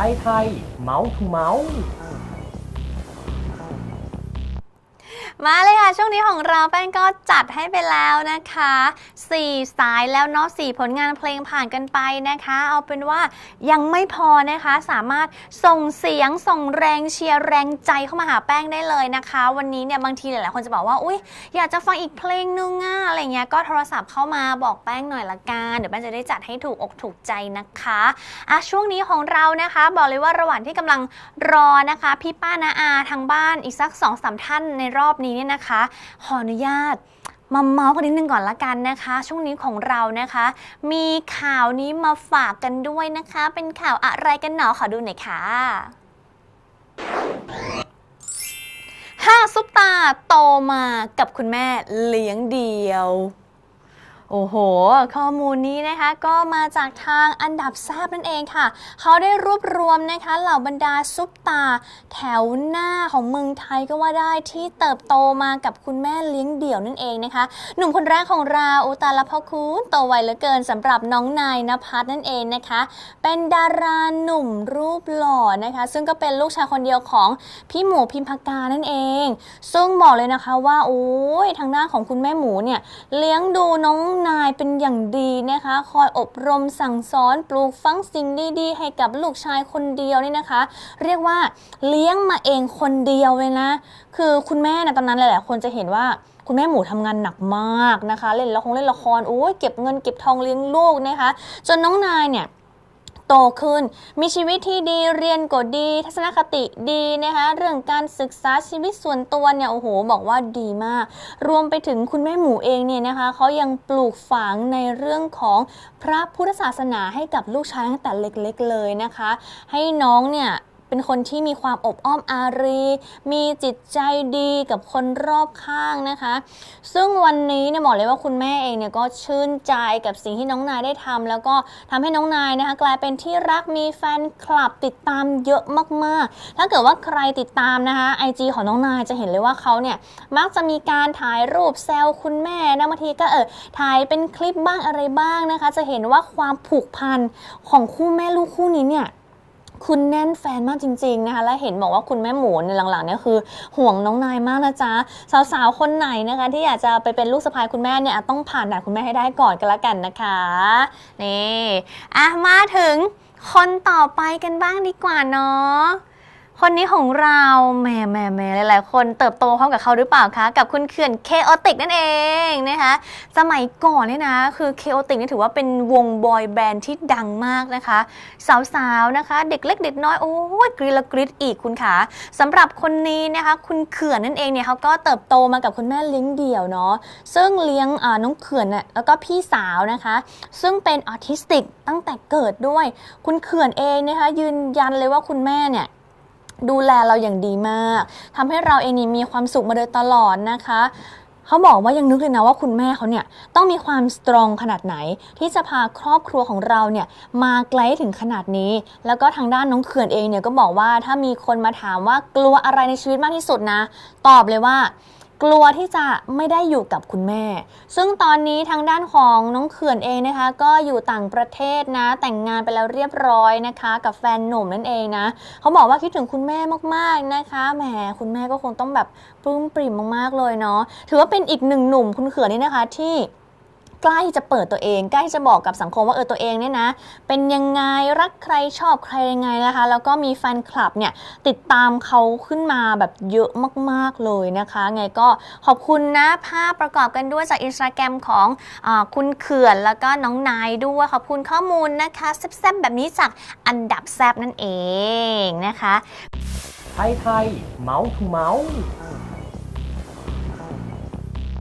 ไทยไทยเมาส์ทูเมาส์ มาเลยค่ะ ช่วงนี้ของเราแป้งก็จัดให้ไปแล้วนะคะ 4 สายแล้วเนาะ4ผลงานเพลงผ่านกันไปนะคะ เอาเป็นว่ายังไม่พอนะคะ สามารถส่งเสียงส่งแรงเชียร์แรงใจเข้ามาหาแป้งได้เลยนะคะ วันนี้เนี่ยบางทีหลายๆคนจะบอกว่าอุ้ยอยากจะฟังอีกเพลงนึงอะอะไรเงี้ยก็โทรศัพท์เข้ามาบอกแป้งหน่อยละกันเดี๋ยวแป้งจะได้จัดให้ถูกอกถูกใจนะคะอะช่วงนี้ของเรานะคะ บอกเลยว่าระหว่างที่กำลังรอนะคะ พี่ป้านาอาทางบ้านอีกสัก2อสามท่านในรอบนี้เนี่ยนะคะ ขออนุญาตมาเมาส์กันนิดนึงก่อนละกันนะคะ ช่วงนี้ของเรานะคะ มีข่าวนี้มาฝากกันด้วยนะคะ เป็นข่าวอะไรกันหนอขอดูหน่อยค่ะห้าซุปตาโตมากับคุณแม่เลี้ยงเดียว โอ้โห ข้อมูลนี้นะคะก็มาจากทางอันดับแซบนั่นเองค่ะ เขาได้รวบรวมนะคะเหล่าบรรดาซุปตา แถวหน้าของเมืองไทยก็ว่าได้ที่เติบโตมากับคุณแม่เลี้ยงเดี่ยวนั่นเองนะคะ หนุ่มคนแรกของเราอุตาลพคุณโตไวเหลือเกินสำหรับน้องนายนภัสนั่นเองนะคะ เป็นดาราหนุ่มรูปหล่อนะคะ ซึ่งก็เป็นลูกชายคนเดียวของพี่หมูพิมพากานั่นเอง ซึ่งบอกเลยนะคะว่าโอ้ยทางด้านของคุณแม่หมูเนี่ยเลี้ยงดูน้องนายเป็นอย่างดีนะคะ คอยอบรมสั่งสอนปลูกฝังสิ่งดีๆ ให้กับลูกชายคนเดียวนี่นะคะ เรียกว่าเลี้ยงมาเองคนเดียวเลยนะ คือคุณแม่นะตอนนั้นหลายๆคนจะเห็นว่าคุณแม่หมูทำงานหนักมากนะคะ เล่นละครเล่นละครโอ้ยเก็บเงินเก็บทองเลี้ยงลูกนะคะ จนน้องนายเนี่ย โตขึ้น มีชีวิตที่ดีเรียนก็ดี ทัศนคติดีนะคะเรื่องการศึกษาชีวิตส่วนตัวเนี่ยโอ้โห บอกว่าดีมาก รวมไปถึงคุณแม่หมูเองเนี่ยนะคะเขายังปลูกฝังในเรื่องของพระพุทธศาสนาให้กับลูกชายตั้งแต่เล็กๆเลยนะคะ ให้น้องเนี่ย เป็นคนที่มีความอบอ้อมอารี มีจิตใจดีกับคนรอบข้างนะคะ ซึ่งวันนี้เนี่ยบอกเลยว่าคุณแม่เองเนี่ยก็ชื่นใจกับสิ่งที่น้องนายได้ทำแล้วก็ทำให้น้องนายนะคะกลายเป็นที่รักมีแฟนคลับติดตามเยอะมากๆ ถ้าเกิดว่าใครติดตามนะคะ IG ของน้องนายจะเห็นเลยว่าเขาเนี่ยมักจะมีการถ่ายรูปแซวคุณแม่นะบางทีก็เออถ่ายเป็นคลิปบ้างอะไรบ้างนะคะ จะเห็นว่าความผูกพันของคู่แม่ลูกคู่นี้เนี่ย คุณแน่นแฟนมากจริงๆนะคะและเห็นบอกว่าคุณแม่หมูในหลังๆเนี่ยคือห่วงน้องนายมากนะจ๊ะสาวๆคนไหนนะคะ ที่อยากจะไปเป็นลูกสะใภ้คุณแม่เนี่ยต้องผ่านด่านคุณแม่ให้ได้ก่อนกันละกันนะคะนี่อะมาถึงคนต่อไปกันบ้างดีกว่าเนาะ คนนี้ของเราแหม่แหม่แหม่หลายๆ คนเติบโตพร้อมกับเขาหรือเปล่าคะ กับคุณเขื่อนเคโอติกนั่นเองนะคะ สมัยก่อนเนี่ยนะ คือเคโอติกนี่ถือว่าเป็นวงบอยแบนด์ที่ดังมากนะคะ สาวๆนะคะ เด็กเล็กเด็กน้อย โอ้ยกรีละกรีดอีกคุณคะสำหรับคนนี้นะคะ คุณเขื่อนนั่นเองเนี่ยเขาก็เติบโตมากับคุณแม่เลี้ยงเดี่ยวเนาะซึ่งเลี้ยงน้องเขื่อนน่ะแล้วก็พี่สาวนะคะ ซึ่งเป็นออทิสติกตั้งแต่เกิดด้วย คุณเขื่อนเองนะคะยืนยันเลยว่าคุณแม่เนี่ย ดูแลเราอย่างดีมากทำให้เราเองนี่มีความสุขมาโดยตลอดนะคะเขาบอกว่ายังนึกเลยนะว่าคุณแม่เขาเนี่ยต้องมีความสตรองขนาดไหน ที่จะพาครอบครัวของเราเนี่ยมาไกลถึงขนาดนี้ แล้วก็ทางด้านน้องเขื่อนเองเนี่ยก็บอกว่าถ้ามีคนมาถามว่ากลัวอะไรในชีวิตมากที่สุดนะ ตอบเลยว่า กลัวที่จะไม่ได้อยู่กับคุณแม่ ซึ่งตอนนี้ทางด้านของน้องเขื่อนเองนะคะ ก็อยู่ต่างประเทศนะ แต่งงานไปแล้วเรียบร้อยนะคะ กับแฟนหนุ่มนั่นเองนะ เขาบอกว่าคิดถึงคุณแม่มากๆนะคะ แหม คุณแม่ก็คงต้องแบบปลื้มปริ่มมากๆเลยเนาะ ถือว่าเป็นอีกหนึ่งหนุ่มคุณเขื่อนนี่นะคะที่ กล้จะเปิดตัวเองใกล้จะบอกกับสังคมว่าเออตัวเองเนี่ยนะ เป็นยังไงรักใครชอบใครยังไงนะคะ แล้วก็มีแฟนคลับเนี่ยติดตามเขาขึ้นมาแบบเยอะมากๆเลยนะคะ ไงก็ขอบคุณนะภาพประกอบกันด้วยจากอินสตาแกรมของอคุณเขื่อนแล้วก็น้องนายด้วยขอบคุณข้อมูลนะคะแซ่บๆแบบนี้จากอันดับแซบนั่นเองนะคะ ไทยไทยเมาส์ทูเมาส์